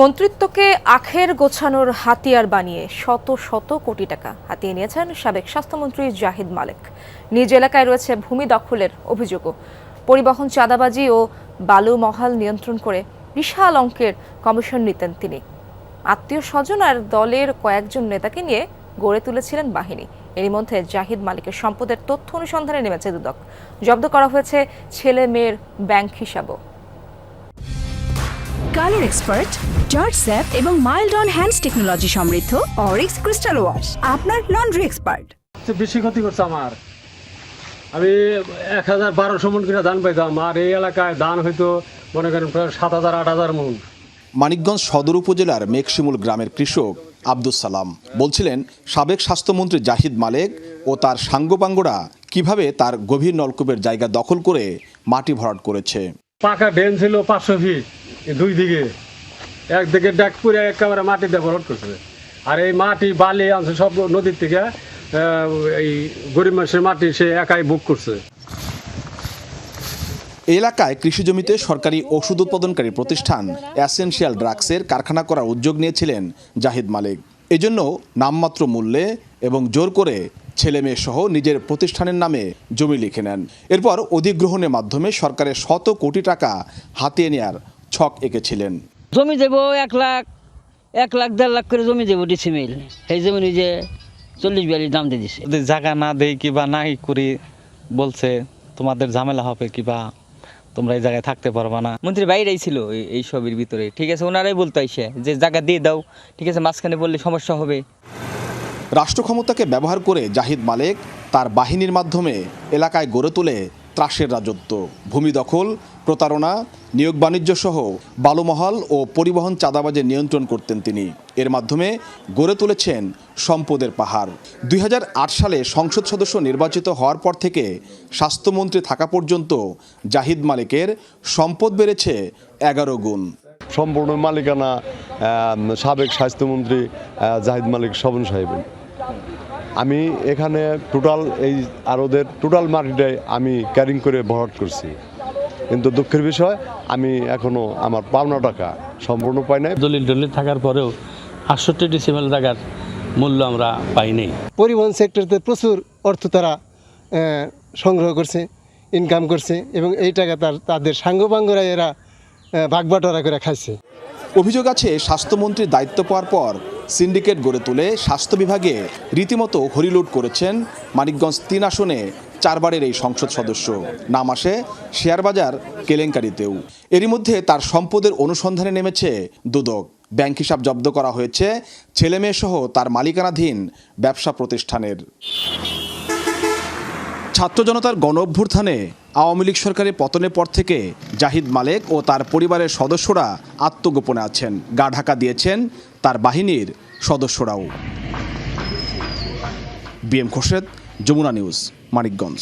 মন্ত্রিত্বকে আখের গোছানোর হাতিয়ার বানিয়ে শত শত কোটি টাকা হাতিয়ে নিয়েছেন সাবেক স্বাস্থ্যমন্ত্রী জাহিদ মালেক। নিজ এলাকায় রয়েছে ভূমি দখলের অভিযোগও। পরিবহন চাঁদাবাজি ও বালু মহাল নিয়ন্ত্রণ করে বিশাল অঙ্কের কমিশন নিতেন তিনি। আত্মীয় স্বজন আর দলের কয়েকজন নেতাকে নিয়ে গড়ে তুলেছিলেন বাহিনী। এরই মধ্যে জাহিদ মালিকের সম্পদের তথ্য অনুসন্ধানে নেমেছে দুদক। জব্দ করা হয়েছে ছেলে মেয়ের ব্যাংক হিসাবও। কালার এক্সপার্ট জর্জ স্যাপ এবং মাইল্ড অন হ্যান্ডস টেকনোলজি সমৃদ্ধ অরিক্স ক্রিস্টাল ওয়াশ আপনার লন্ড্রি এক্সপার্ট। বেশি ক্ষতি করছে আমার। আমি এক হাজার বারোশো মন কিনা ধান পাইতাম আর এই এলাকায় ধান হয়তো মনে করেন প্রায় সাত হাজার আট হাজার মন। মানিকগঞ্জ সদর উপজেলার মেঘশিমুল গ্রামের কৃষক আব্দুস সালাম বলছিলেন সাবেক স্বাস্থ্যমন্ত্রী জাহিদ মালেক ও তার সাঙ্গপাঙ্গরা কীভাবে তার গভীর নলকূপের জায়গা দখল করে মাটি ভরাট করেছে। পাকা ড্রেন ছিল পাঁচশো ফিট। দুই দিকে। একদিকে ডাক পুরে একেবারে মাটিতে ভরট করছে। আর এই মাটি, বালি, আনছে সব নদীর থেকে এই গরিব মানুষের মাটি সে একাই বুক করছে। এলাকায় কৃষি জমিতে সরকারি ওষুধ উৎপাদনকারী প্রতিষ্ঠান অ্যাসেনশিয়াল ড্রাগসের কারখানা করার উদ্যোগ নিয়েছিলেন জাহিদ মালিক। এজন্য নামমাত্র মূল্যে এবং জোর করে ছেলে মেয়ে সহ নিজের প্রতিষ্ঠানের নামে জমি লিখে নেন। এরপর অধিগ্রহণের মাধ্যমে সরকারের শত কোটি টাকা হাতিয়ে নেয়ার ছক এঁকেছিলেন। জমি দেবো এক লাখ এক লাখ দেড় লাখ করে জমি দেবো ডিসিমিল। সেই জমি নিজে চল্লিশ বিয়াল্লিশ দাম দিয়ে দিছে। জায়গা না দেই কিবা নাই করি বলছে তোমাদের ঝামেলা হবে কিবা তোমরা এই জায়গায় থাকতে পারবা না। মন্ত্রী বাইরেই ছিল এই- এই সবের ভিতরে। ঠিক আছে ওনারাই বলতো আইসে যে জায়গা দিয়ে দাও ঠিক আছে মাঝখানে বললে সমস্যা হবে। রাষ্ট্র ক্ষমতাকে ব্যবহার করে জাহিদ মালেক তার বাহিনীর মাধ্যমে এলাকায় গড়ে তোলে ত্রাসের রাজত্ব, ভূমি দখল, প্রতারণা, নিয়োগ বাণিজ্য সহ বালুমহল ও পরিবহন চাঁদাবাজে নিয়ন্ত্রণ করতেন তিনি। এর মাধ্যমে গড়ে তুলেছেন সম্পদের পাহাড়। দুই হাজার আট সালে সংসদ সদস্য নির্বাচিত হওয়ার পর থেকে স্বাস্থ্যমন্ত্রী থাকা পর্যন্ত জাহিদ মালিকের সম্পদ বেড়েছে এগারো গুণ। সম্পূর্ণ মালিকানা সাবেক স্বাস্থ্যমন্ত্রী জাহিদ মালিক স্বপন সাহেবের। আমি এখানে টোটাল এই আর ওদের টোটাল মাটিটাই আমি ক্যারিং করে ভরাট করছি। কিন্তু দুঃখের বিষয় আমি এখনও আমার পাওনা টাকা সম্পূর্ণ পাই নাই। দলিল দলিল থাকার পরেও আটষট্টি ডিসিমেল জায়গার মূল্য আমরা পাইনি পরিবহন সেক্টরতে প্রচুর অর্থ তারা সংগ্রহ করছে ইনকাম করছে এবং এই টাকা তার তাদের সাঙ্গপাঙ্গরা এরা আহ, ভাগবাটোয়ারা করে খাইছে। অভিযোগ আছে, স্বাস্থ্যমন্ত্রীর দায়িত্ব পাওয়ার পর সিন্ডিকেট গড়ে তুলে স্বাস্থ্য বিভাগে। রীতিমতো হরিলুট করেছেন মানিকগঞ্জ তিন আসনে চারবারের এই সংসদ সদস্য। নাম আসে শেয়ারবাজার কেলেঙ্কারিতেও। এরই মধ্যে তার সম্পদের অনুসন্ধানে নেমেছে দুদক। ব্যাংক হিসাব জব্দ করা হয়েছে ছেলেমেয়ে সহ তার মালিকানাধীন ব্যবসা প্রতিষ্ঠানের। ছাত্র জনতার গণ অভ্যুত্থানে আওয়ামী লীগ সরকারের পতনের পর থেকে জাহিদ মালেক ও তার পরিবারের সদস্যরা আত্মগোপনে আছেন। গা ঢাকা দিয়েছেন তার বাহিনীর সদস্যরাও। B M Khorshed, Jamuna news, Manikganj.